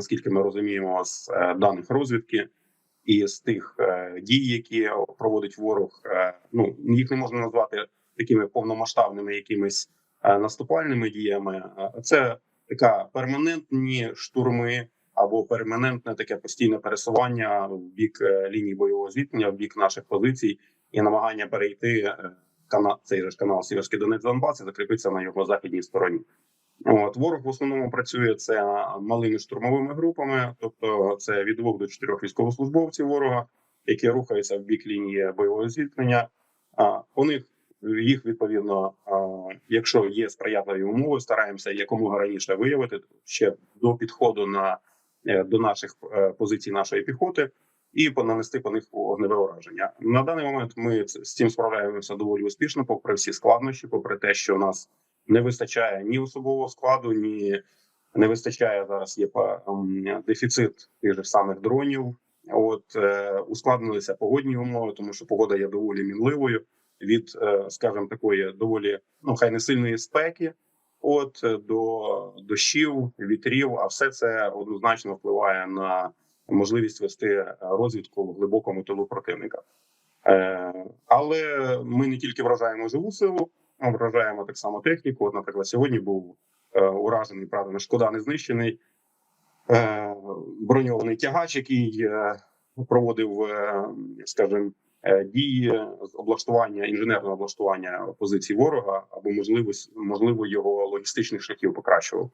наскільки ми розуміємо з е, даних розвідки і з тих е, дій, які проводить ворог. е, Ну їх не можна назвати такими повномасштабними якимись наступальними діями. Це така перманентні штурми або перманентне таке постійне пересування в бік лінії бойового зіткнення, в бік наших позицій і намагання перейти е, кана цей же ж канал Сіверський Донець Донбас і закріпитися на його західній стороні. От ворог в основному працює це малими штурмовими групами, тобто це від двох до чотирьох військовослужбовців ворога, які рухаються в бік лінії бойового зіткнення. А у них їх відповідно, якщо є сприятливі умови, стараємося якомога раніше виявити ще до підходу на е, до наших е, позицій нашої піхоти і нанести по них вогневе ураження. На даний момент ми з цим справляємося доволі успішно, попри всі складнощі, попри те, що у нас не вистачає ні особового складу, ні не вистачає зараз. Є ем, дефіцит тих же самих дронів. От е, ускладнилися погодні умови, тому що погода є доволі мінливою від, е, скажімо, такої доволі ну хай не сильної спеки, от е, до дощів, вітрів. А все це однозначно впливає на можливість вести розвідку в глибокому тилу противника. Е, але ми не тільки вражаємо живу силу, вражаємо так само техніку. От, наприклад, сьогодні був е, уражений, правда, шкода не знищений е, броньований тягач, який е, проводив, е, скажімо, е, дії з облаштування інженерного облаштування позицій ворога або можливість можливо його логістичних шляхів покращував.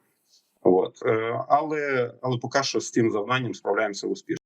От е, але але поки що з цим завданням справляємося успішно.